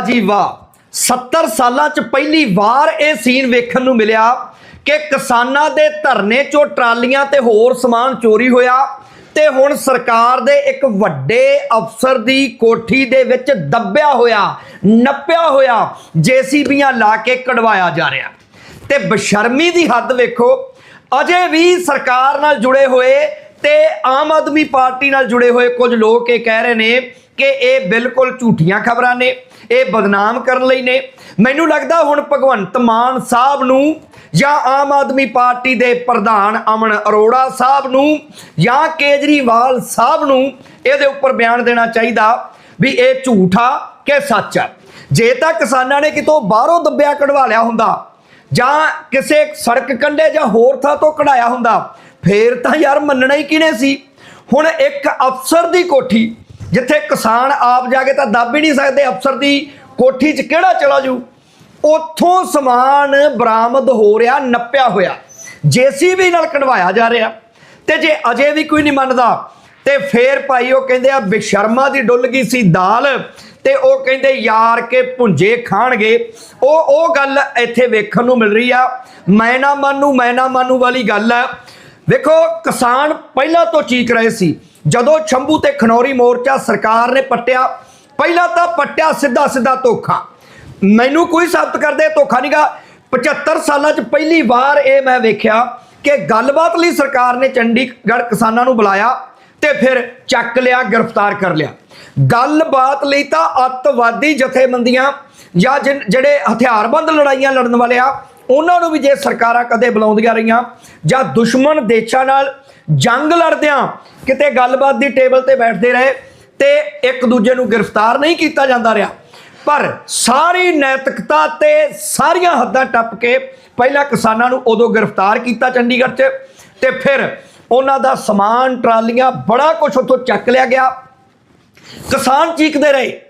ਵਾਹ ਵਾਹ। 70 ਸਾਲਾਂ ਚ ਪਹਿਲੀ ਵਾਰ ਇਹ ਸੀਨ ਵੇਖਣ ਨੂੰ ਮਿਲਿਆ ਕਿ ਕਿਸਾਨਾਂ ਦੇ ਧਰਨੇ ਚੋਂ ਟਰਾਲੀਆਂ ਤੇ ਹੋਰ ਸਮਾਨ ਚੋਰੀ ਹੋਇਆ ਤੇ ਹੁਣ ਸਰਕਾਰ ਦੇ ਇੱਕ ਵੱਡੇ ਅਫਸਰ ਦੀ ਕੋਠੀ ਦੇ ਵਿੱਚ ਦੱਬਿਆ ਹੋਇਆ, ਨੱਪਿਆ ਹੋਇਆ ਜੀਸੀਬੀਆਂ ਲਾ ਕੇ ਕਢਵਾਇਆ ਜਾ ਰਿਹਾ। ਤੇ ਬਸ਼ਰਮੀ ਦੀ ਹੱਦ ਵੇਖੋ, ਅਜੇ ਵੀ ਸਰਕਾਰ ਨਾਲ ਜੁੜੇ ਹੋਏ ਤੇ ਆਮ ਆਦਮੀ ਪਾਰਟੀ ਨਾਲ ਜੁੜੇ ਹੋਏ ਕੁਝ ਲੋਕ ਇਹ ਕਹਿ ਰਹੇ ਨੇ ਕਿ ਇਹ ਬਿਲਕੁਲ ਝੂਠੀਆਂ ਖਬਰਾਂ ਨੇ, ਇਹ ਬਦਨਾਮ ਕਰਨ ਲਈ ਨੇ। ਮੈਨੂੰ ਲੱਗਦਾ ਹੁਣ ਭਗਵੰਤ ਮਾਨ ਸਾਹਿਬ ਨੂੰ ਜਾਂ ਆਮ ਆਦਮੀ ਪਾਰਟੀ ਦੇ ਪ੍ਰਧਾਨ ਅਮਨ ਅਰੋੜਾ ਸਾਹਿਬ ਨੂੰ ਜਾਂ ਕੇਜਰੀਵਾਲ ਸਾਹਿਬ ਨੂੰ ਇਹਦੇ ਉੱਪਰ ਬਿਆਨ ਦੇਣਾ ਚਾਹੀਦਾ ਵੀ ਇਹ ਝੂਠਾ ਕਿ ਸੱਚ ਆ। ਜੇ ਤਾਂ ਕਿਸਾਨਾਂ ਨੇ ਕਿਤੋਂ ਬਾਹਰੋਂ ਦੱਬਿਆ ਕਢਵਾ ਲਿਆ ਹੁੰਦਾ ਜਾਂ ਕਿਸੇ ਸੜਕ ਕੰਢੇ ਜਾਂ ਹੋਰ ਥਾਂ ਤੋਂ ਕਢਾਇਆ ਹੁੰਦਾ ਫੇਰ ਤਾਂ ਯਾਰ ਮੰਨਣਾ ਹੀ ਕਿਨੇ ਸੀ? ਹੁਣ ਇੱਕ ਅਫਸਰ ਦੀ ਕੋਠੀ, ਜਿੱਥੇ ਕਿਸਾਨ ਆਪ ਜਾ ਕੇ ਤਾਂ ਦੱਬ ਹੀ ਨਹੀਂ ਸਕਦੇ ਅਫਸਰ ਦੀ ਕੋਠੀ 'ਚ ਕਿਹੜਾ ਚਲਾ ਜੂ? ਉੱਥੋਂ ਸਮਾਨ ਬਰਾਮਦ ਹੋ ਰਿਹਾ, ਨੱਪਿਆ ਹੋਇਆ। ਜੀਸੀਬੀ ਨਾਲ ਕਢਵਾਇਆ ਜਾ ਰਿਹਾ। ਤੇ ਜੇ ਅਜੇ ਵੀ ਕੋਈ ਨਹੀਂ ਮੰਨਦਾ, ਤੇ ਫੇਰ ਭਾਈ ਉਹ ਕਹਿੰਦੇ ਆ, ਬਿਸ਼ਰਮਾ ਦੀ ਡੁੱਲ ਗਈ ਸੀ ਦਾਲ, ਤੇ ਉਹ ਕਹਿੰਦੇ ਯਾਰ ਕੇ ਭੁੰਜੇ ਖਾਣਗੇ। ਉਹ ਉਹ ਗੱਲ ਇੱਥੇ ਵੇਖਣ ਨੂੰ ਮਿਲ ਰਹੀ ਆ। ਮੈਨਾ ਮਾਨੂ ਮੈਨਾ ਮਾਨੂ ਵਾਲੀ ਗੱਲ ਆ। ਵੇਖੋ ਕਿਸਾਨ ਪਹਿਲਾਂ ਤੋਂ ਚੀਕ ਰਹੇ ਸੀ। ਜਦੋਂ ਸ਼ੰਭੂ ਤੇ ਖਨੌਰੀ ਮੋਰਚਾ ਸਰਕਾਰ ਨੇ ਪੱਟਿਆ, ਪਹਿਲਾਂ ਤਾਂ ਪੱਟਿਆ ਸਿੱਧਾ ਸਿੱਧਾ ਧੋਖਾ। ਮੈਨੂੰ ਕੋਈ ਸਾਬਤ ਕਰਦੇ, ਧੋਖਾ ਨਹੀਂਗਾ 75 ਸਾਲਾਂ 'ਚ ਪਹਿਲੀ ਵਾਰ ਇਹ ਮੈਂ ਵੇਖਿਆ ਕਿ ਗੱਲਬਾਤ ਲਈ ਸਰਕਾਰ ਨੇ ਚੰਡੀਗੜ੍ਹ ਕਿਸਾਨਾਂ ਨੂੰ ਬੁਲਾਇਆ ਤੇ ਫਿਰ ਚੱਕ ਲਿਆ, ਗ੍ਰਿਫਤਾਰ ਕਰ ਲਿਆ। ਗੱਲਬਾਤ ਲਈ ਤਾਂ ਅੱਤਵਾਦੀ ਜਥੇਬੰਦੀਆਂ ਜਾਂ ਜਿਹੜੇ ਹਥਿਆਰਬੰਦ ਲੜਾਈਆਂ ਲੜਨ ਵਾਲੇ ਆ ਉਹਨਾਂ ਨੂੰ ਵੀ ਜੇ ਸਰਕਾਰਾਂ ਕਦੇ ਬੁਲਾਉਂਦੀਆਂ ਰਹੀਆਂ ਜਾਂ ਦੁਸ਼ਮਣ ਦੇਸ਼ਾਂ ਨਾਲ ਜੰਗ ਲੜਦਿਆਂ ਕਿਤੇ ਗੱਲਬਾਤ ਦੀ ਟੇਬਲ ਤੇ ਬੈਠਦੇ ਰਹੇ ਤੇ ਇੱਕ ਦੂਜੇ ਨੂੰ ਗ੍ਰਿਫਤਾਰ ਨਹੀਂ ਕੀਤਾ ਜਾਂਦਾ ਰਿਹਾ। ਪਰ ਸਾਰੀ ਨੈਤਿਕਤਾ ਤੇ ਸਾਰੀਆਂ ਹੱਦਾਂ ਟੱਪ ਕੇ ਪਹਿਲਾਂ ਕਿਸਾਨਾਂ ਨੂੰ ਉਦੋਂ ਗ੍ਰਿਫਤਾਰ ਕੀਤਾ ਚੰਡੀਗੜ੍ਹ 'ਚ ਤੇ ਫਿਰ ਉਹਨਾਂ ਦਾ ਸਮਾਨ, ਟਰਾਲੀਆਂ ਬੜਾ ਕੁਝ ਉੱਥੋਂ ਚੱਕ ਲਿਆ ਗਿਆ। ਕਿਸਾਨ ਚੀਕਦੇ ਰਹੇ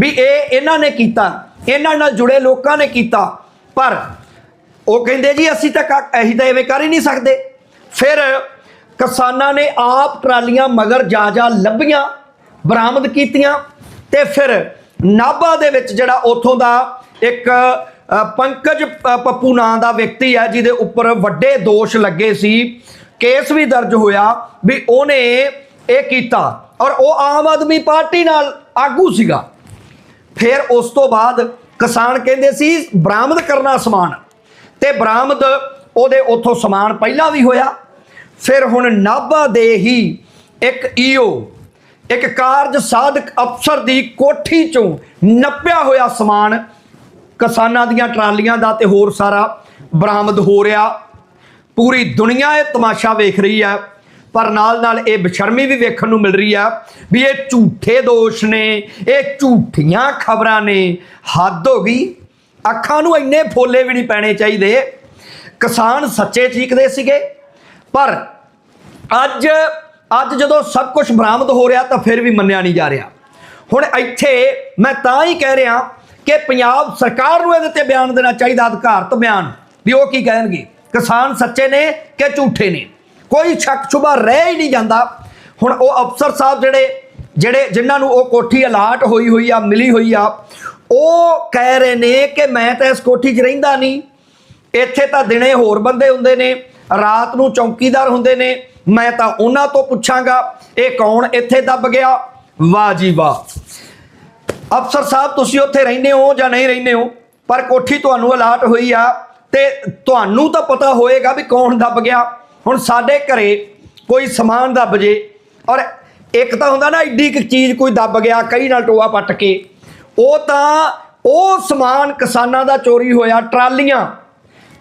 ਵੀ ਇਹ ਇਹਨਾਂ ਨੇ ਕੀਤਾ, ਇਹਨਾਂ ਨਾਲ ਜੁੜੇ ਲੋਕਾਂ ਨੇ ਕੀਤਾ, ਪਰ ਉਹ ਕਹਿੰਦੇ ਜੀ, ਅਸੀਂ ਤਾਂ ਕਾ- ਅਸੀਂ ਤਾਂ ਐਵੇਂ ਕਰ ਹੀ ਨਹੀਂ ਸਕਦੇ। ਫਿਰ ਕਿਸਾਨਾਂ ਨੇ ਆਪ ਟਰਾਲੀਆਂ ਮਗਰ ਜਾ ਜਾ ਲੱਭੀਆਂ, ਬਰਾਮਦ ਕੀਤੀਆਂ ਤੇ ਫਿਰ ਨਾਭਾ ਦੇ ਵਿੱਚ ਜਿਹੜਾ ਉਥੋਂ ਦਾ ਇੱਕ ਪੰਕਜ ਪੱਪੂ ਨਾਂ ਦਾ ਵਿਅਕਤੀ ਹੈ, ਜਿਹਦੇ ਉੱਪਰ ਵੱਡੇ ਦੋਸ਼ ਲੱਗੇ ਸੀ। ਕੇਸ ਵੀ ਦਰਜ ਹੋਇਆ ਵੀ ਉਹਨੇ ਇਹ ਕੀਤਾ ਔਰ ਉਹ ਆਮ ਆਦਮੀ ਪਾਰਟੀ ਨਾਲ ਆਗੂ ਸੀਗਾ। ਫਿਰ ਉਸ ਤੋਂ ਬਾਅਦ ਕਿਸਾਨ ਕਹਿੰਦੇ ਸੀ, ਬਰਾਮਦ ਕਰਨਾ ਸਮਾਨ। ਤੇ ਬਰਾਮਦ ਉਹਦੇ ਉੱਥੋਂ ਸਮਾਨ ਪਹਿਲਾਂ ਵੀ ਹੋਇਆ। ਫਿਰ ਹੁਣ ਨਾਭਾ ਦੇ ਹੀ ਇੱਕ ਈਓ ਇੱਕ ਕਾਰਜ ਸਾਧਕ ਅਫਸਰ ਦੀ ਕੋਠੀ ਚੋਂ ਨੱਪਿਆ ਹੋਇਆ ਸਮਾਨ ਕਿਸਾਨਾਂ ਦੀਆਂ ਟਰਾਲੀਆਂ ਦਾ ਤੇ ਹੋਰ ਸਾਰਾ ਬਰਾਮਦ ਹੋ ਰਿਹਾ। ਪੂਰੀ ਦੁਨੀਆ ਇਹ ਤਮਾਸ਼ਾ ਵੇਖ ਰਹੀ ਹੈ, ਪਰ ਨਾਲ ਨਾਲ ਇਹ ਬਸ਼ਰਮੀ ਵੀ ਵੇਖਣ ਨੂੰ ਮਿਲ ਰਹੀ ਆ ਵੀ ਇਹ ਝੂਠੇ ਦੋਸ਼ ਨੇ, ਇਹ ਝੂਠੀਆਂ ਖਬਰਾਂ ਨੇ। ਹੱਦ ਹੋ ਗਈ। ਅੱਖਾਂ ਨੂੰ ਇੰਨੇ ਫੋਲੇ ਵੀ ਨਹੀਂ ਪੈਣੇ ਚਾਹੀਦੇ। ਕਿਸਾਨ ਸੱਚੇ ਚੀਕਦੇ ਸੀਗੇ। ਪਰ ਅੱਜ ਅੱਜ ਜਦੋਂ ਸਭ ਕੁਝ ਬਰਾਮਦ ਹੋ ਰਿਹਾ ਤਾਂ ਫਿਰ ਵੀ ਮੰਨਿਆ ਨਹੀਂ ਜਾ ਰਿਹਾ। ਹੁਣ ਇੱਥੇ ਮੈਂ ਤਾਂ ਹੀ ਕਹਿ ਰਿਹਾ ਕਿ ਪੰਜਾਬ ਸਰਕਾਰ ਨੂੰ ਇਹਦੇ ਤੇ ਬਿਆਨ ਦੇਣਾ ਚਾਹੀਦਾ ਅਧਿਕਾਰਤ ਬਿਆਨ। ਵੀ ਉਹ ਕੀ ਕਹਿਣਗੇ? ਕਿਸਾਨ ਸੱਚੇ ਨੇ ਕਿ ਝੂਠੇ ਨੇ? ਕੋਈ ਸ਼ੱਕ ਸ਼ੁਬਾ ਰਹਿ ਹੀ ਨਹੀਂ ਜਾਂਦਾ। ਹੁਣ ਉਹ ਅਫਸਰ ਸਾਹਿਬ ਜਿਹੜੇ ਜਿਹੜੇ ਜਿਨ੍ਹਾਂ ਨੂੰ ਉਹ ਕੋਠੀ ਅਲਾਟ ਹੋਈ ਹੋਈ ਆ, ਮਿਲੀ ਹੋਈ ਆ ਉਹ ਕਹਿ ਰਹੇ ਨੇ ਕਿ ਮੈਂ ਤਾਂ ਇਸ ਕੋਠੀ 'ਚ ਰਹਿੰਦਾ ਨਹੀਂ। ਇੱਥੇ ਤਾਂ ਦਿਨੇ ਹੋਰ ਬੰਦੇ ਹੁੰਦੇ ਨੇ, ਰਾਤ ਨੂੰ ਚੌਕੀਦਾਰ ਹੁੰਦੇ ਨੇ। ਮੈਂ ਤਾਂ ਉਹਨਾਂ ਤੋਂ ਪੁੱਛਾਂਗਾ, ਇਹ ਕੌਣ ਇੱਥੇ ਦੱਬ ਗਿਆ? ਵਾਹ ਜੀ ਵਾਹ। ਅਫਸਰ ਸਾਹਿਬ, ਤੁਸੀਂ ਉੱਥੇ ਰਹਿੰਦੇ ਹੋ ਜਾਂ ਨਹੀਂ ਰਹਿੰਦੇ ਹੋ? ਪਰ ਕੋਠੀ ਤੁਹਾਨੂੰ ਅਲਾਟ ਹੋਈ ਆ ਤੇ ਤੁਹਾਨੂੰ ਤਾਂ ਪਤਾ ਹੋਏਗਾ ਵੀ ਕੌਣ ਦੱਬ ਗਿਆ। ਹੁਣ ਸਾਡੇ ਘਰੇ ਕੋਈ ਸਮਾਨ ਦੱਬ ਜੇ। ਔਰ ਇੱਕ ਤਾਂ ਹੁੰਦਾ ਨਾ ਐਡੀ ਕੁ ਚੀਜ਼ ਕੋਈ ਦੱਬ ਗਿਆ, ਕਈ ਨਾਲ ਟੋਆ ਪੱਟ ਕੇ। ਉਹ ਤਾਂ ਉਹ ਸਮਾਨ ਕਿਸਾਨਾਂ ਦਾ ਚੋਰੀ ਹੋਇਆ, ਟਰਾਲੀਆਂ,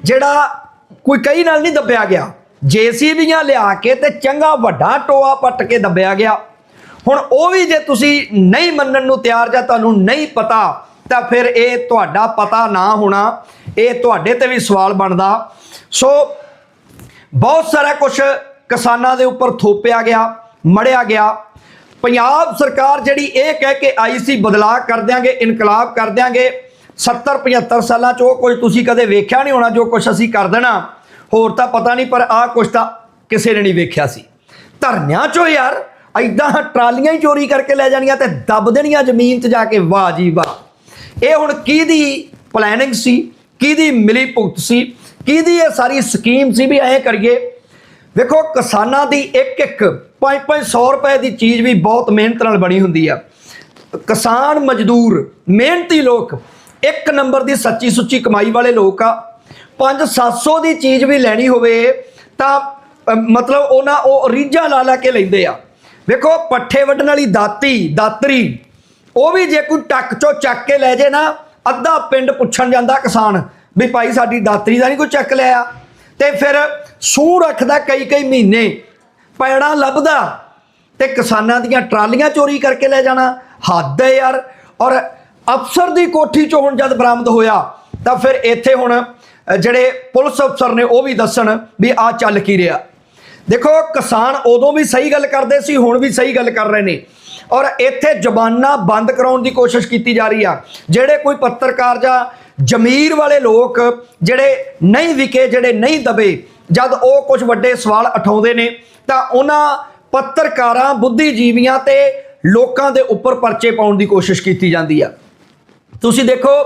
ਜਿਹੜਾ ਕੋਈ ਕਈ ਨਾਲ ਨਹੀਂ ਦੱਬਿਆ ਗਿਆ। ਜੀਸੀਬੀਆਂ ਲਿਆ ਕੇ ਤੇ ਚੰਗਾ ਵੱਡਾ ਟੋਆ ਪੱਟ ਕੇ ਦੱਬਿਆ ਗਿਆ। ਹੁਣ ਉਹ ਵੀ ਜੇ ਤੁਸੀਂ ਨਹੀਂ ਮੰਨਣ ਨੂੰ ਤਿਆਰ ਜਾਂ ਤੁਹਾਨੂੰ ਨਹੀਂ ਪਤਾ, ਤਾਂ ਫਿਰ ਇਹ ਤੁਹਾਡਾ ਪਤਾ ਨਾ ਹੋਣਾ, ਇਹ ਤੁਹਾਡੇ ਤੇ ਵੀ ਸਵਾਲ ਬਣਦਾ। ਸੋ ਬਹੁਤ ਸਾਰਾ ਕੁਝ ਕਿਸਾਨਾਂ ਦੇ ਉੱਪਰ ਥੋਪਿਆ ਗਿਆ, ਮੜਿਆ ਗਿਆ। ਪੰਜਾਬ ਸਰਕਾਰ ਜਿਹੜੀ ਇਹ ਕਹਿ ਕੇ ਆਈ ਸੀ, ਬਦਲਾਅ ਕਰ ਦਿਆਂਗੇ, ਇਨਕਲਾਬ ਕਰ ਦਿਆਂਗੇ 70 75 ਸਾਲਾਂ ਚ ਉਹ ਕੁਝ ਤੁਸੀਂ ਕਦੇ ਵੇਖਿਆ ਨਹੀਂ ਹੋਣਾ, ਜੋ ਕੁਝ ਅਸੀਂ ਕਰ ਦੇਣਾ, ਹੋਰ ਤਾਂ ਪਤਾ ਨਹੀਂ, ਪਰ ਆਹ ਕੁਝ ਤਾਂ ਕਿਸੇ ਨੇ ਨਹੀਂ ਵੇਖਿਆ ਸੀ। ਧਰਨਿਆਂ ਚੋਂ ਯਾਰ ਐਦਾਂ ਟਰਾਲੀਆਂ ਹੀ ਚੋਰੀ ਕਰਕੇ ਲੈ ਜਾਣੀਆਂ ਤੇ ਦੱਬ ਦੇਣੀਆਂ ਜ਼ਮੀਨ 'ਚ ਜਾ ਕੇ, ਵਾਹ ਜੀ ਵਾਹ। ਇਹ ਹੁਣ ਕਿਹਦੀ ਪਲੈਨਿੰਗ ਸੀ, ਕਿਹਦੀ ਮਿਲੀ ਭੁਗਤ ਸੀ, ਕਿਹਦੀ ਇਹ ਸਾਰੀ ਸਕੀਮ ਸੀ ਵੀ ਐਂ ਕਰੀਏ ਵੇਖੋ, ਕਿਸਾਨਾਂ ਦੀ ਇੱਕ ਇੱਕ 5-500 ਰੁਪਏ ਦੀ ਚੀਜ਼ ਵੀ ਬਹੁਤ ਮਿਹਨਤ ਨਾਲ ਬਣੀ ਹੁੰਦੀ ਆ। ਕਿਸਾਨ ਮਜ਼ਦੂਰ, ਮਿਹਨਤੀ ਲੋਕ, ਇੱਕ ਨੰਬਰ ਦੀ ਸੱਚੀ ਸੁੱਚੀ ਕਮਾਈ ਵਾਲੇ ਲੋਕ ਆ। 5-700 ਦੀ ਚੀਜ਼ ਵੀ ਲੈਣੀ ਹੋਵੇ ਤਾਂ ਮਤਲਬ ਉਹਨਾਂ ਉਹ ਰੀਝਾਂ ਲਾ ਲਾ ਕੇ ਲੈਂਦੇ ਆ। ਵੇਖੋ, ਪੱਠੇ ਵੱਢਣ ਵਾਲੀ ਦਾਤੀ, ਦਾਤਰੀ, ਉਹ ਵੀ ਜੇ ਕੋਈ ਟੱਕ ਚੋਂ ਚੱਕ ਕੇ ਲੈ ਜੇ ਨਾ, ਅੱਧਾ ਪਿੰਡ ਪੁੱਛਣ ਜਾਂਦਾ ਕਿਸਾਨ ਵੀ ਭਾਈ ਸਾਡੀ ਦਾਤਰੀ ਦਾ ਨਹੀਂ ਕੋਈ ਚੱਕ ਲਿਆ। ਤੇ ਫਿਰ ਸੂਹ ਰੱਖਦਾ ਕਈ ਕਈ ਮਹੀਨੇ, ਪੈੜਾ ਲੱਭਦਾ ਤੇ ਕਿਸਾਨਾਂ ਦੀਆਂ ਟਰਾਲੀਆਂ ਚੋਰੀ ਕਰਕੇ ਲੈ ਜਾਣਾ। ਹੱਦ ਹੈ ਯਾਰ। ਔਰ ਅਫਸਰ ਦੀ ਕੋਠੀ ਚੋਂ ਹੁਣ ਜਦ ਬਰਾਮਦ ਹੋਇਆ, ਤਾਂ ਫਿਰ ਇੱਥੇ ਹੁਣ ਜਿਹੜੇ ਪੁਲਿਸ ਅਫਸਰ ਨੇ ਉਹ ਵੀ ਦੱਸਣ ਵੀ ਆ ਚੱਲ ਕੀ ਰਿਹਾ। ਦੇਖੋ, ਕਿਸਾਨ ਉਦੋਂ ਵੀ ਸਹੀ ਗੱਲ ਕਰਦੇ ਸੀ, ਹੁਣ ਵੀ ਸਹੀ ਗੱਲ ਕਰ ਰਹੇ ਨੇ। ਔਰ ਇੱਥੇ ਜ਼ਬਾਨਾਂ ਬੰਦ ਕਰਾਉਣ ਦੀ ਕੋਸ਼ਿਸ਼ ਕੀਤੀ ਜਾ ਰਹੀ ਆ। ਜਿਹੜੇ ਕੋਈ ਪੱਤਰਕਾਰ ਜਾਂ ਜ਼ਮੀਰ ਵਾਲੇ ਲੋਕ ਜਿਹੜੇ ਨਹੀਂ ਵਿਕੇ, ਜਿਹੜੇ ਨਹੀਂ ਦਬੇ, ਜਦ ਉਹ ਕੁਝ ਵੱਡੇ ਸਵਾਲ ਉਠਾਉਂਦੇ ਨੇ, ਤਾਂ ਉਹਨਾਂ ਪੱਤਰਕਾਰਾਂ, ਬੁੱਧੀਜੀਵੀਆਂ ਤੇ ਲੋਕਾਂ ਦੇ ਉੱਪਰ ਪਰਚੇ ਪਾਉਣ ਦੀ ਕੋਸ਼ਿਸ਼ ਕੀਤੀ ਜਾਂਦੀ ਆ। ਤੁਸੀਂ ਦੇਖੋ,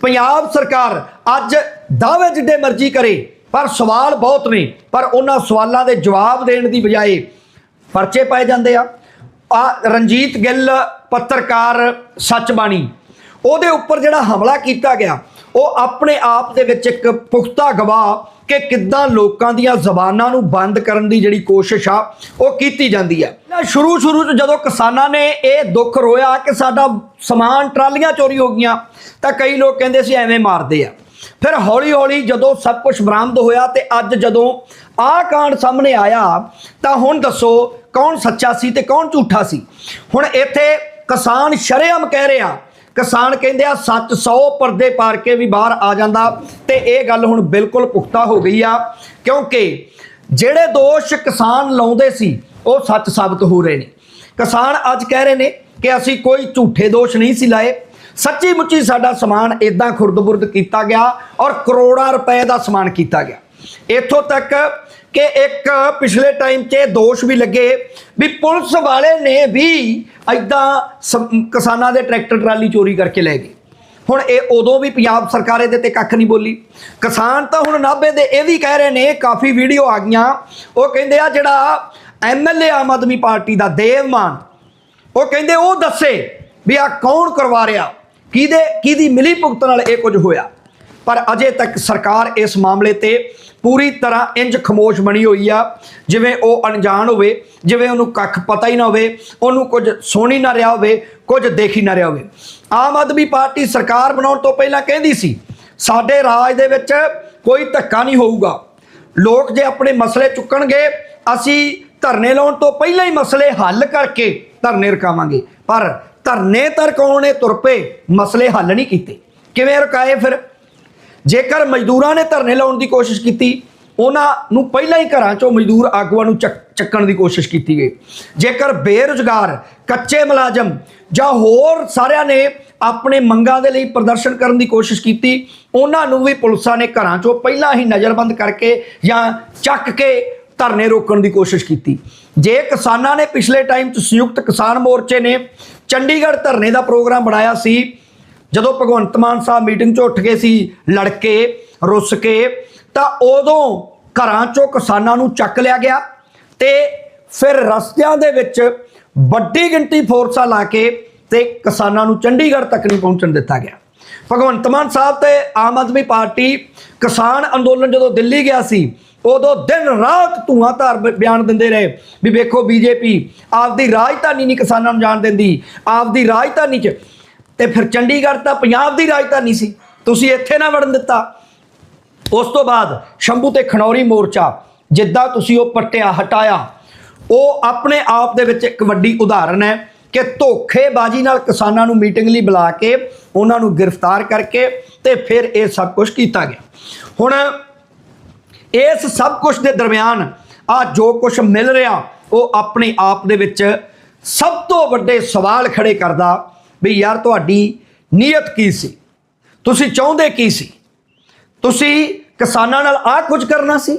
ਪੰਜਾਬ ਸਰਕਾਰ ਅੱਜ ਦਾਅਵੇ ਜਿੱਡੇ ਮਰਜ਼ੀ ਕਰੇ, ਪਰ ਸਵਾਲ ਬਹੁਤ ਨੇ, ਪਰ ਉਹਨਾਂ ਸਵਾਲਾਂ ਦੇ ਜਵਾਬ ਦੇਣ ਦੀ ਬਜਾਏ ਪਰਚੇ ਪਾਏ ਜਾਂਦੇ ਆ। ਆ ਰਣਜੀਤ ਗਿੱਲ, ਪੱਤਰਕਾਰ ਸੱਚਬਾਣੀ ਉਹਦੇ ਉੱਪਰ ਜਿਹੜਾ ਹਮਲਾ ਕੀਤਾ ਗਿਆ, ਉਹ ਆਪਣੇ ਆਪ ਦੇ ਵਿੱਚ ਇੱਕ ਪੁਖਤਾ ਗਵਾਹ ਕਿ ਕਿੱਦਾਂ ਲੋਕਾਂ ਦੀਆਂ ਜ਼ਬਾਨਾਂ ਨੂੰ ਬੰਦ ਕਰਨ ਦੀ ਜਿਹੜੀ ਕੋਸ਼ਿਸ਼ ਆ, ਉਹ ਕੀਤੀ ਜਾਂਦੀ ਹੈ। ਸ਼ੁਰੂ ਸ਼ੁਰੂ ਚ ਜਦੋਂ ਕਿਸਾਨਾਂ ਨੇ ਇਹ ਦੁੱਖ ਰੋਇਆ ਕਿ ਸਾਡਾ ਸਮਾਨ ਟਰਾਲੀਆਂ ਚੋਰੀ ਹੋ ਗਈਆਂ, ਤਾਂ ਕਈ ਲੋਕ ਕਹਿੰਦੇ ਸੀ ਐਵੇਂ ਮਾਰਦੇ ਆ। ਫਿਰ ਹੌਲੀ ਹੌਲੀ ਜਦੋਂ ਸਭ ਕੁਝ ਬਰਾਮਦ ਹੋਇਆ ਤੇ ਅੱਜ ਜਦੋਂ ਆਹ ਕਾਂਡ ਸਾਹਮਣੇ ਆਇਆ, ਤਾਂ ਹੁਣ ਦੱਸੋ ਕੌਣ ਸੱਚਾ ਸੀ ਤੇ ਕੌਣ ਝੂਠਾ ਸੀ? ਹੁਣ ਇੱਥੇ ਕਿਸਾਨ ਸ਼ਰੇਆਮ ਕਹਿ ਰਿਹਾ ਕਿਸਾਨ ਕਹਿੰਦੇ ਆ, ਸੱਚ 100 ਪਰਦੇ ਪਾਰ ਕੇ ਵੀ ਬਾਹਰ ਆ ਜਾਂਦਾ। ਤੇ ਇਹ ਗੱਲ ਹੁਣ ਬਿਲਕੁਲ ਪੁਖਤਾ ਹੋ ਗਈ ਆ, ਕਿਉਂਕਿ ਜਿਹੜੇ ਦੋਸ਼ ਕਿਸਾਨ ਲਾਉਂਦੇ ਸੀ, ਉਹ ਸੱਚ ਸਾਬਤ ਹੋ ਰਹੇ ਨੇ। ਕਿਸਾਨ ਅੱਜ ਕਹਿ ਰਹੇ ਨੇ ਕਿ ਅਸੀਂ ਕੋਈ ਝੂਠੇ ਦੋਸ਼ ਨਹੀਂ ਸੀ ਲਾਏ। ਸੱਚੀ ਮੁੱਚੀ ਸਾਡਾ ਸਮਾਨ ਇਦਾਂ ਖੁਰਦ-ਬੁਰਦ ਕੀਤਾ ਗਿਆ ਔਰ ਕਰੋੜਾਂ ਰੁਪਏ ਦਾ ਸਮਾਨ ਕੀਤਾ ਗਿਆ। ਇੱਥੋਂ ਤੱਕ ਕਿ ਇੱਕ ਪਿਛਲੇ ਟਾਈਮ 'ਚ ਇਹ ਦੋਸ਼ ਵੀ ਲੱਗੇ ਵੀ ਪੁਲਿਸ ਵਾਲੇ ਨੇ ਵੀ ਐਦਾਂ ਕਿਸਾਨਾਂ ਦੇ ਟਰੈਕਟਰ ਟਰਾਲੀ ਚੋਰੀ ਕਰਕੇ ਲੈ ਗਏ। ਹੁਣ ਇਹ ਉਦੋਂ ਵੀ ਪੰਜਾਬ ਸਰਕਾਰ ਇਹਦੇ ਤੇ ਕੱਖ ਨਹੀਂ ਬੋਲੀ। ਕਿਸਾਨ ਤਾਂ ਹੁਣ ਨਾਭੇ ਦੇ ਇਹ ਵੀ ਕਹਿ ਰਹੇ ਨੇ, ਕਾਫੀ ਵੀਡੀਓ ਆ ਗਈਆਂ। ਉਹ ਕਹਿੰਦੇ ਆ ਜਿਹੜਾ ਐਮਐਲਏ ਆਮ ਆਦਮੀ ਪਾਰਟੀ ਦਾ ਦੇਵਮਾਨ ਉਹ ਕਹਿੰਦੇ ਉਹ ਦੱਸੇ ਵੀ ਆ ਕੌਣ ਕਰਵਾ ਰਿਹਾ, ਕਿਹਦੇ, ਕਿਹਦੀ ਮਿਲੀ ਭੁਗਤ ਨਾਲ ਇਹ ਕੁਝ ਹੋਇਆ। ਪਰ ਅਜੇ ਤੱਕ ਸਰਕਾਰ ਇਸ ਮਾਮਲੇ ਤੇ ਪੂਰੀ ਤਰ੍ਹਾਂ ਇੰਜ ਖਮੋਸ਼ ਬਣੀ ਹੋਈ ਆ, ਜਿਵੇਂ ਉਹ ਅਣਜਾਣ ਹੋਵੇ, ਜਿਵੇਂ ਉਹਨੂੰ ਕੱਖ ਪਤਾ ਹੀ ਨਾ ਹੋਵੇ, ਉਹਨੂੰ ਕੁਝ ਸੁਣ ਨਾ ਰਿਹਾ ਹੋਵੇ, ਕੁਝ ਦੇਖੀ ਨਾ ਰਿਹਾ ਹੋਵੇ। ਆਮ ਆਦਮੀ ਪਾਰਟੀ ਸਰਕਾਰ ਬਣਾਉਣ ਤੋਂ ਪਹਿਲਾਂ ਕਹਿੰਦੀ ਸੀ, ਸਾਡੇ ਰਾਜ ਦੇ ਵਿੱਚ ਕੋਈ ਧੱਕਾ ਨਹੀਂ ਹੋਊਗਾ। ਲੋਕ ਜੇ ਆਪਣੇ ਮਸਲੇ ਚੁੱਕਣਗੇ, ਅਸੀਂ ਧਰਨੇ ਲਾਉਣ ਤੋਂ ਪਹਿਲਾਂ ਹੀ ਮਸਲੇ ਹੱਲ ਕਰਕੇ ਧਰਨੇ ਰਕਾਵਾਂਗੇ। ਪਰ ਧਰਨੇ ਤਰਕਾਉਣ ਨੇ ਤੁਰ ਪਏ, ਮਸਲੇ ਹੱਲ ਨਹੀਂ ਕੀਤੇ। ਕਿਵੇਂ ਰੁਕਾਏ ਫਿਰ? ਜੇਕਰ ਮਜ਼ਦੂਰਾਂ ਨੇ ਧਰਨੇ ਲਾਉਣ ਦੀ ਕੋਸ਼ਿਸ਼ ਕੀਤੀ, ਉਹਨਾਂ ਨੂੰ ਪਹਿਲਾਂ ਹੀ ਘਰਾਂ ਚੋਂ ਮਜ਼ਦੂਰ ਆਗੂਆਂ ਨੂੰ ਚੱਕ- ਚੱਕਣ ਦੀ ਕੋਸ਼ਿਸ਼ ਕੀਤੀ ਗਈ। ਜੇਕਰ ਬੇਰੁਜ਼ਗਾਰ, ਕੱਚੇ ਮੁਲਾਜ਼ਮ ਜਾਂ ਹੋਰ ਸਾਰਿਆਂ ਨੇ ਆਪਣੇ ਮੰਗਾਂ ਦੇ ਲਈ ਪ੍ਰਦਰਸ਼ਨ ਕਰਨ ਦੀ ਕੋਸ਼ਿਸ਼ ਕੀਤੀ, ਉਹਨਾਂ ਨੂੰ ਵੀ ਪੁਲਿਸਾਂ ਨੇ ਘਰਾਂ ਚੋਂ ਪਹਿਲਾਂ ਹੀ ਨਜ਼ਰਬੰਦ ਕਰਕੇ ਜਾਂ ਚੱਕ ਕੇ ਧਰਨੇ ਰੋਕਣ ਦੀ ਕੋਸ਼ਿਸ਼ ਕੀਤੀ। ਜੇ ਕਿਸਾਨਾਂ ਨੇ ਪਿਛਲੇ ਟਾਈਮ 'ਚ ਸੰਯੁਕਤ ਕਿਸਾਨ ਮੋਰਚੇ ਨੇ ਚੰਡੀਗੜ੍ਹ ਧਰਨੇ ਦਾ ਪ੍ਰੋਗਰਾਮ ਬਣਾਇਆ ਸੀ ਜਦੋਂ ਭਗਵੰਤ ਮਾਨ ਸਾਹਿਬ ਮੀਟਿੰਗ 'ਚ ਉੱਠ ਗਏ ਸੀ, ਲੜਕੇ, ਰੁੱਸ ਕੇ, ਤਾਂ ਉਦੋਂ ਘਰਾਂ 'ਚੋਂ ਕਿਸਾਨਾਂ ਨੂੰ ਚੱਕ ਲਿਆ ਗਿਆ ਤੇ ਫਿਰ ਰਸਤਿਆਂ ਦੇ ਵਿੱਚ ਵੱਡੀ ਗਿਣਤੀ ਫੋਰਸਾਂ ਲਾ ਕੇ ਤੇ ਕਿਸਾਨਾਂ ਨੂੰ ਚੰਡੀਗੜ੍ਹ ਤੱਕ ਨਹੀਂ ਪਹੁੰਚਣ ਦਿੱਤਾ ਗਿਆ। ਭਗਵੰਤ ਮਾਨ ਸਾਹਿਬ ਤੇ ਆਮ ਆਦਮੀ ਪਾਰਟੀ ਕਿਸਾਨ ਅੰਦੋਲਨ ਜਦੋਂ ਦਿੱਲੀ ਗਿਆ ਸੀ, ਉਦੋਂ ਦਿਨ ਰਾਤ ਧੂਆਂ ਧਾਰ ਬਿਆਨ ਦਿੰਦੇ ਰਹੇ ਵੀ ਵੇਖੋ ਬੀਜੇਪੀ ਆਪਦੀ ਰਾਜਧਾਨੀ ਨਹੀਂ ਕਿਸਾਨਾਂ ਨੂੰ ਜਾਣ ਦਿੰਦੀ, ਆਪਦੀ ਰਾਜਧਾਨੀ 'ਚ ਤੇ ਫਿਰ ਚੰਡੀਗੜ੍ਹ ਤਾਂ ਪੰਜਾਬ ਦੀ ਰਾਜਧਾਨੀ ਸੀ। ਤੁਸੀਂ ਇੱਥੇ ਨਾ ਵੜਨ ਦਿੱਤਾ। ਉਸ ਤੋਂ ਬਾਅਦ ਸ਼ੰਭੂ ਤੇ ਖਣੌਰੀ ਮੋਰਚਾ, ਜਿੱਦਾਂ ਤੁਸੀਂ ਉਹ ਪੱਟਿਆ, ਹਟਾਇਆ, ਉਹ ਆਪਣੇ ਆਪ ਦੇ ਵਿੱਚ ਇੱਕ ਵੱਡੀ ਉਦਾਹਰਨ ਹੈ ਕਿ ਧੋਖੇਬਾਜ਼ੀ ਨਾਲ ਕਿਸਾਨਾਂ ਨੂੰ ਮੀਟਿੰਗ ਲਈ ਬੁਲਾ ਕੇ ਉਹਨਾਂ ਨੂੰ ਗ੍ਰਿਫਤਾਰ ਕਰਕੇ ਤੇ ਫਿਰ ਇਹ ਸਭ ਕੁਝ ਕੀਤਾ ਗਿਆ। ਹੁਣ ਇਸ ਸਭ ਕੁਝ ਦੇ ਦਰਮਿਆਨ ਆ ਜੋ ਕੁਝ ਮਿਲ ਰਿਹਾ, ਉਹ ਆਪਣੇ ਆਪ ਦੇ ਵਿੱਚ ਸਭ ਤੋਂ ਵੱਡੇ ਸਵਾਲ ਖੜੇ ਕਰਦਾ ਵੀ ਯਾਰ ਤੁਹਾਡੀ ਨੀਅਤ ਕੀ ਸੀ? ਤੁਸੀਂ ਚਾਹੁੰਦੇ ਕੀ ਸੀ? ਤੁਸੀਂ ਕਿਸਾਨਾਂ ਨਾਲ ਆ ਕੁਝ ਕਰਨਾ ਸੀ?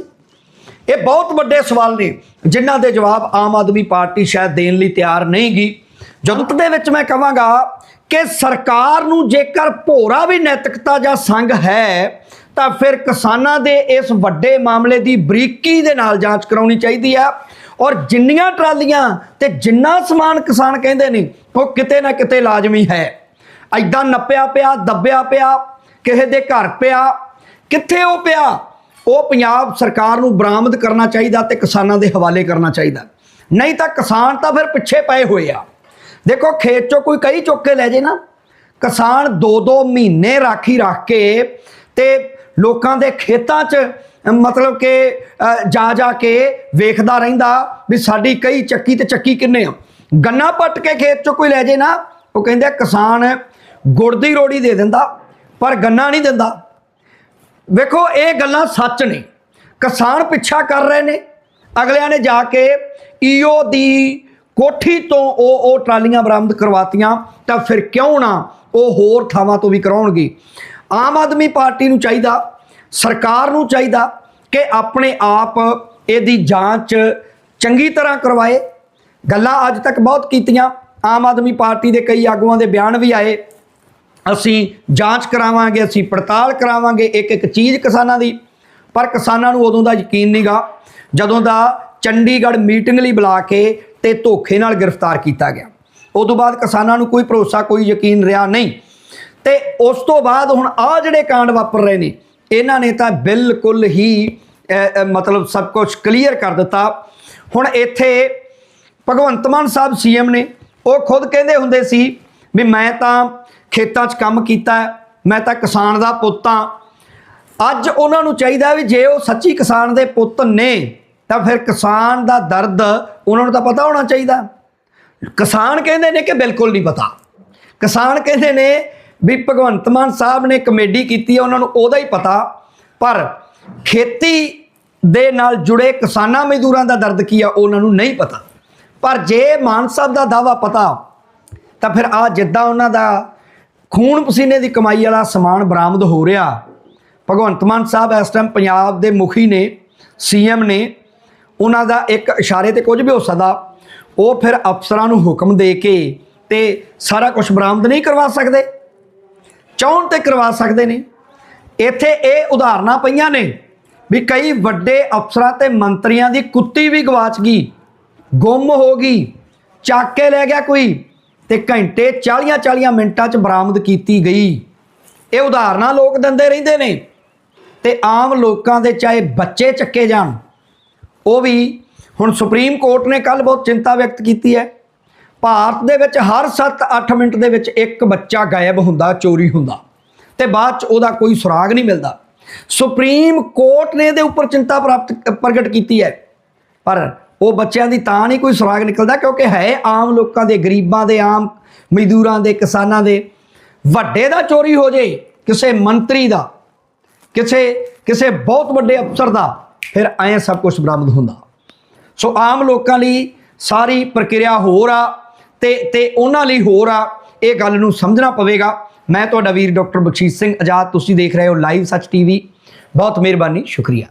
ਇਹ ਬਹੁਤ ਵੱਡੇ ਸਵਾਲ ਨੇ, ਜਿਨ੍ਹਾਂ ਦੇ ਜਵਾਬ ਆਮ ਆਦਮੀ ਪਾਰਟੀ ਸ਼ਾਇਦ ਦੇਣ ਲਈ ਤਿਆਰ ਨਹੀਂ ਗੀ ਜਦੋਂ ਦੇ ਵਿੱਚ ਮੈਂ ਕਹਾਂਗਾ ਕਿ ਸਰਕਾਰ ਨੂੰ ਜੇਕਰ ਭੋਰਾ ਵੀ ਨੈਤਿਕਤਾ ਜਾਂ ਸੰਗ ਹੈ, ਤਾਂ ਫਿਰ ਕਿਸਾਨਾਂ ਦੇ ਇਸ ਵੱਡੇ ਮਾਮਲੇ ਦੀ ਬਰੀਕੀ ਦੇ ਨਾਲ ਜਾਂਚ ਕਰਾਉਣੀ ਚਾਹੀਦੀ ਆ। ਔਰ ਜਿੰਨੀਆਂ ਟਰਾਲੀਆਂ ਤੇ ਜਿੰਨਾ ਸਮਾਨ ਕਿਸਾਨ ਕਹਿੰਦੇ ਨੇ, ਉਹ ਕਿਤੇ ਨਾ ਕਿਤੇ ਲਾਜ਼ਮੀ ਹੈ। ਐਦਾਂ ਨੱਪਿਆ ਪਿਆ, ਦੱਬਿਆ ਪਿਆ, ਕਿਸੇ ਦੇ ਘਰ ਪਿਆ, ਕਿੱਥੇ ਉਹ ਪਿਆ? ਉਹ ਪੰਜਾਬ ਸਰਕਾਰ ਨੂੰ ਬਰਾਮਦ ਕਰਨਾ ਚਾਹੀਦਾ ਤੇ ਕਿਸਾਨਾਂ ਦੇ ਹਵਾਲੇ ਕਰਨਾ ਚਾਹੀਦਾ। ਨਹੀਂ ਤਾਂ ਕਿਸਾਨ ਤਾਂ ਫਿਰ ਪਿੱਛੇ ਪਏ ਹੋਏ ਆ। ਦੇਖੋ, ਖੇਤ ਚੋਂ ਕੋਈ ਕਈ ਚੁੱਕ ਕੇ ਲੈ ਜੇ ਨਾ। ਕਿਸਾਨ 2-2 ਮਹੀਨੇ ਰਾਖੀ ਰੱਖ ਕੇ ਤੇ ਲੋਕਾਂ ਦੇ ਖੇਤਾਂ 'ਚ ਮਤਲਬ ਕਿ ਜਾ ਜਾ ਕੇ ਵੇਖਦਾ ਰਹਿੰਦਾ ਵੀ ਸਾਡੀ ਕਈ ਚੱਕੀ ਤੇ ਚੱਕੀ ਕਿੰਨੇ ਆ। ਗੰਨਾ ਪੱਟ ਕੇ ਖੇਤ 'ਚੋਂ ਕੋਈ ਲੈ ਜੇ ਨਾ, ਉਹ ਕਹਿੰਦੇ ਕਿਸਾਨ ਗੁੜ ਦੀ ਰੋੜੀ ਦੇ ਦਿੰਦਾ, ਪਰ ਗੰਨਾ ਨਹੀਂ ਦਿੰਦਾ। ਵੇਖੋ, ਇਹ ਗੱਲਾਂ ਸੱਚ ਨੇ। ਕਿਸਾਨ ਪਿੱਛਾ ਕਰ ਰਹੇ ਨੇ। ਅਗਲਿਆਂ ਨੇ ਜਾ ਕੇ ਈਓ ਦੀ ਕੋਠੀ ਤੋਂ ਉਹ ਉਹ ਟਰਾਲੀਆਂ ਬਰਾਮਦ ਕਰਵਾਤੀਆਂ, ਤਾਂ ਫਿਰ ਕਿਉਂ ਨਾ ਉਹ ਹੋਰ ਥਾਵਾਂ ਤੋਂ ਵੀ ਕਰਾਉਣਗੇ। ਆਮ ਆਦਮੀ ਪਾਰਟੀ ਨੂੰ ਚਾਹੀਦਾ ਸਰਕਾਰ ਨੂੰ ਚਾਹੀਦਾ ਕਿ ਆਪਣੇ ਆਪ ਇਹਦੀ ਜਾਂਚ ਚੰਗੀ ਤਰ੍ਹਾਂ ਕਰਵਾਏ। ਗੱਲਾਂ ਅੱਜ ਤੱਕ ਬਹੁਤ ਕੀਤੀਆਂ। ਆਮ ਆਦਮੀ ਪਾਰਟੀ ਦੇ ਕਈ ਆਗੂਆਂ ਦੇ ਬਿਆਨ ਵੀ ਆਏ। ਅਸੀਂ ਜਾਂਚ ਕਰਾਵਾਂਗੇ, ਅਸੀਂ ਪੜਤਾਲ ਕਰਾਵਾਂਗੇ ਇੱਕ ਇੱਕ ਚੀਜ਼ ਕਿਸਾਨਾਂ ਦੀ। ਪਰ ਕਿਸਾਨਾਂ ਨੂੰ ਉਦੋਂ ਦਾ ਯਕੀਨ ਨਹੀਂਗਾ, ਜਦੋਂ ਦਾ ਚੰਡੀਗੜ੍ਹ ਮੀਟਿੰਗ ਲਈ ਬੁਲਾ ਕੇ ਤੇ ਧੋਖੇ ਨਾਲ ਗ੍ਰਿਫਤਾਰ ਕੀਤਾ ਗਿਆ। ਉਦੋਂ ਬਾਅਦ ਕਿਸਾਨਾਂ ਨੂੰ ਕੋਈ ਭਰੋਸਾ, ਕੋਈ ਯਕੀਨ ਰਿਹਾ ਨਹੀਂ। ਤੇ ਉਸ ਤੋਂ ਬਾਅਦ ਹੁਣ ਆ ਜਿਹੜੇ ਕਾਂਡ ਵਾਪਰ ਰਹੇ ਨੇ ਇਹਨਾਂ ਨੇ ਤਾਂ ਬਿਲਕੁਲ ਹੀ ਮਤਲਬ ਸਭ ਕੁਝ ਕਲੀਅਰ ਕਰ ਦਿੱਤਾ। ਹੁਣ ਇੱਥੇ ਭਗਵੰਤ ਮਾਨ ਸਾਹਿਬ ਸੀਐਮ ਨੇ, ਉਹ ਖੁਦ ਕਹਿੰਦੇ ਹੁੰਦੇ ਸੀ ਵੀ ਮੈਂ ਤਾਂ ਖੇਤਾਂ 'ਚ ਕੰਮ ਕੀਤਾ, ਮੈਂ ਤਾਂ ਕਿਸਾਨ ਦਾ ਪੁੱਤ ਹਾਂ। ਅੱਜ ਉਹਨਾਂ ਨੂੰ ਚਾਹੀਦਾ ਵੀ ਜੇ ਉਹ ਸੱਚੀ ਕਿਸਾਨ ਦੇ ਪੁੱਤ ਨੇ, ਤਾਂ ਫਿਰ ਕਿਸਾਨ ਦਾ ਦਰਦ ਉਹਨਾਂ ਨੂੰ ਤਾਂ ਪਤਾ ਹੋਣਾ ਚਾਹੀਦਾ। ਕਿਸਾਨ ਕਹਿੰਦੇ ਨੇ ਕਿ ਬਿਲਕੁਲ ਨਹੀਂ ਪਤਾ। ਕਿਸਾਨ ਕਹਿੰਦੇ ਨੇ ਵੀ ਭਗਵੰਤ ਮਾਨ ਸਾਹਿਬ ਨੇ ਕਮੇਡੀ ਕੀਤੀ ਹੈ ਉਹਨਾਂ ਨੂੰ ਉਹਦਾ ਹੀ ਪਤਾ। ਪਰ ਖੇਤੀ ਦੇ ਨਾਲ ਜੁੜੇ ਕਿਸਾਨਾਂ ਮਜ਼ਦੂਰਾਂ ਦਾ ਦਰਦ ਕੀ ਆ, ਉਹਨਾਂ ਨੂੰ ਨਹੀਂ ਪਤਾ। ਪਰ ਜੇ ਮਾਨ ਸਾਹਿਬ ਦਾ ਦਾਵਾ ਪਤਾ, ਤਾਂ ਫਿਰ ਆ ਜਿੱਦਾਂ ਉਹਨਾਂ ਦਾ ਖੂਨ ਪਸੀਨੇ ਦੀ ਕਮਾਈ ਵਾਲਾ ਸਮਾਨ ਬਰਾਮਦ ਹੋ ਰਿਹਾ, ਭਗਵੰਤ ਮਾਨ ਸਾਹਿਬ ਇਸ ਟਾਈਮ ਪੰਜਾਬ ਦੇ ਮੁਖੀ ਨੇ ਸੀਐਮ ਨੇ, ਉਹਨਾਂ ਦਾ ਇੱਕ ਇਸ਼ਾਰੇ ਤੇ ਕੁਝ ਵੀ ਹੋ ਸਕਦਾ, ਉਹ ਫਿਰ ਅਫਸਰਾਂ ਨੂੰ ਹੁਕਮ ਦੇ ਕੇ ਤੇ ਸਾਰਾ ਕੁਝ ਬਰਾਮਦ ਨਹੀਂ ਕਰਵਾ ਸਕਦੇ। ਚਾਹੁਣ ਤੇ ਕਰਵਾ ਸਕਦੇ ਨੇ। ਇੱਥੇ ਇਹ ਉਦਾਹਰਨਾਂ ਪਈਆਂ ਨੇ ਵੀ ਕਈ ਵੱਡੇ ਅਫਸਰਾਂ ਤੇ ਮੰਤਰੀਆਂ ਦੀ ਕੁੱਤੀ ਵੀ ਗਵਾਚ ਗਈ, ਗੁੰਮ ਹੋ ਗਈ, ਚੱਕ ਕੇ ਲੈ ਗਿਆ ਕੋਈ ਤੇ ਘੰਟੇ 40 40 ਮਿੰਟਾਂ 'ਚ ਬਰਾਮਦ ਕੀਤੀ ਗਈ। ਇਹ ਉਦਾਹਰਨਾਂ ਲੋਕ ਦਿੰਦੇ ਰਹਿੰਦੇ ਨੇ ਤੇ ਆਮ ਲੋਕਾਂ ਦੇ ਚਾਹੇ ਬੱਚੇ ਚੱਕੇ ਜਾਣ। ਉਹ ਵੀ ਹੁਣ ਸੁਪਰੀਮ ਕੋਰਟ ਨੇ ਕੱਲ ਬਹੁਤ ਚਿੰਤਾ ਵਿਅਕਤ ਕੀਤੀ ਹੈ। ਭਾਰਤ ਦੇ ਵਿੱਚ ਹਰ 7-8 ਮਿੰਟ ਦੇ ਵਿੱਚ ਇੱਕ ਬੱਚਾ ਗਾਇਬ ਹੁੰਦਾ, ਚੋਰੀ ਹੁੰਦਾ। ਤੇ ਬਾਅਦ ਚ ਉਹਦਾ ਕੋਈ ਸੁਰਾਗ ਨਹੀਂ ਮਿਲਦਾ। ਸੁਪਰੀਮ ਕੋਰਟ ਨੇ ਇਹਦੇ ਉੱਪਰ ਚਿੰਤਾ ਪ੍ਰਾਪਤ, ਪ੍ਰਗਟ ਕੀਤੀ ਹੈ। ਪਰ ਉਹ ਬੱਚਿਆਂ ਦੀ ਤਾਂ ਨਹੀਂ ਕੋਈ ਸੁਰਾਗ ਨਿਕਲਦਾ, ਕਿਉਂਕਿ ਹੈ ਆਮ ਲੋਕਾਂ ਦੇ, ਗਰੀਬਾਂ ਦੇ, ਆਮ ਮਜ਼ਦੂਰਾਂ ਦੇ, ਕਿਸਾਨਾਂ ਦੇ। ਵੱਡੇ ਦਾ ਚੋਰੀ ਹੋ ਜੇ, ਕਿਸੇ ਮੰਤਰੀ ਦਾ, ਕਿਸੇ ਕਿਸੇ ਬਹੁਤ ਵੱਡੇ ਅਫਸਰ ਦਾ, ਫਿਰ ਐਂ ਸਭ ਕੁਝ ਬਰਾਮਦ ਹੁੰਦਾ। ਸੋ ਆਮ ਲੋਕਾਂ ਲਈ ਸਾਰੀ ਪ੍ਰਕਿਰਿਆ ਹੋਰ ਆ। ਤੇ ਤੇ ਉਹਨਾਂ ਲਈ ਹੋਰ ਆ, ਇਹ ਗੱਲ ਨੂੰ ਸਮਝਣਾ ਪਵੇਗਾ। ਮੈਂ ਤੁਹਾਡਾ ਵੀਰ ਡਾਕਟਰ ਬਖਸ਼ੀਸ਼ ਸਿੰਘ ਆਜ਼ਾਦ, ਤੁਸੀਂ ਦੇਖ ਰਹੇ ਹੋ ਲਾਈਵ ਸੱਚ ਟੀਵੀ। ਬਹੁਤ ਮਿਹਰਬਾਨੀ, ਸ਼ੁਕਰੀਆ।